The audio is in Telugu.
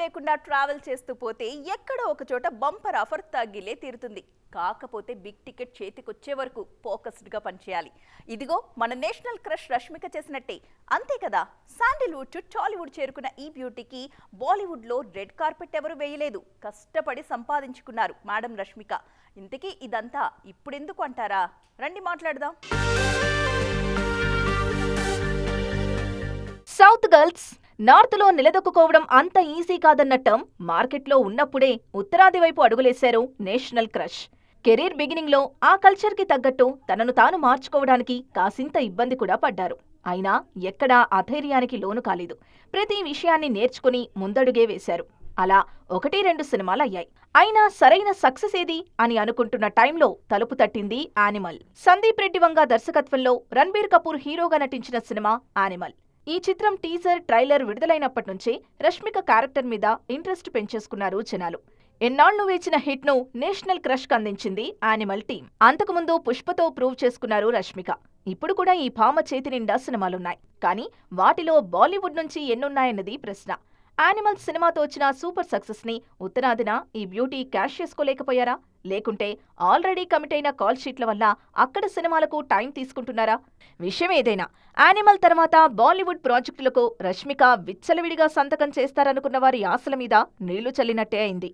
లేకుండా ట్రావెల్ చేస్తూ పోతే ఎక్కడో ఒక చోట బంపర్ ఆఫర్ తగ్గిలే తీరుతుంది. కాకపోతే బిగ్ టికెట్ చేతికొచ్చే వరకు ఫోకస్డ్గా పనిచేయాలి. ఇదిగో మన నేషనల్ క్రష్ రష్మిక చేసినట్టే. అంతే కదా? శాండిల్వుడ్ టు టాలీవుడ్ చేరుకున్న ఈ బ్యూటీకి బాలీవుడ్లో రెడ్ కార్పెట్ ఎవరు వేయలేదు. కష్టపడి సంపాదించుకున్నారు మేడం రష్మిక. ఇంతకీ ఇదంతా ఇప్పుడెందుకు అంటారా? రండి మాట్లాడదాం. సౌత్ గర్ల్స్ నార్త్లో నిలదొక్కుకోవడం అంత ఈజీ కాదన్నట్టం మార్కెట్లో ఉన్నప్పుడే ఉత్తరాది వైపు అడుగులేశారు నేషనల్ క్రష్. కెరీర్ బిగినింగ్లో ఆ కల్చర్కి తగ్గట్టు తనను తాను మార్చుకోవడానికి కాసింత ఇబ్బంది కూడా పడ్డారు. అయినా ఎక్కడా అధైర్యానికి లోను కాలేదు. ప్రతి విషయాన్ని నేర్చుకుని ముందడుగే వేశారు. అలా ఒకటి రెండు సినిమాలయ్యాయి. అయినా సరైన సక్సెస్ ఏది అని అనుకుంటున్న టైంలో తలుపు తట్టింది యానిమల్. సందీప్ రెడ్డి వంగ దర్శకత్వంలో రణబీర్ కపూర్ హీరోగా నటించిన సినిమా యానిమల్. ఈ చిత్రం టీజర్ ట్రైలర్ విడుదలైనప్పటి నుంచే రష్మిక క్యారెక్టర్ మీద ఇంట్రెస్ట్ పెంచేసుకున్నారు జనాలు. ఎన్నాళ్ళు వేచిన హిట్ను నేషనల్ క్రష్ అందించింది యానిమల్ టీం అంతకుముందు పుష్పతో ప్రూవ్ చేసుకున్నారు రష్మిక. ఇప్పుడు కూడా ఈ భామ చేతి నిండా సినిమాలున్నాయి. కానీ వాటిలో బాలీవుడ్ నుంచి ఎన్నున్నాయన్నది ప్రశ్న. యానిమల్ సినిమాతో వచ్చిన సూపర్ సక్సెస్ని ఉత్తరాదిన ఈ బ్యూటీ క్యాష్ చేసుకోలేకపోయారా? లేకుంటే ఆల్రెడీ కమిట్ అయిన కాల్ షీట్ల వల్ల అక్కడ సినిమాలకు టైం తీసుకుంటున్నారా? విషయం ఏదైనా యానిమల్ తర్వాత బాలీవుడ్ ప్రాజెక్టులకు రష్మిక విచ్చలవిడిగా సంతకం చేస్తారనుకున్న వారి ఆశల మీద నీళ్ళు చల్లినట్టే అయింది.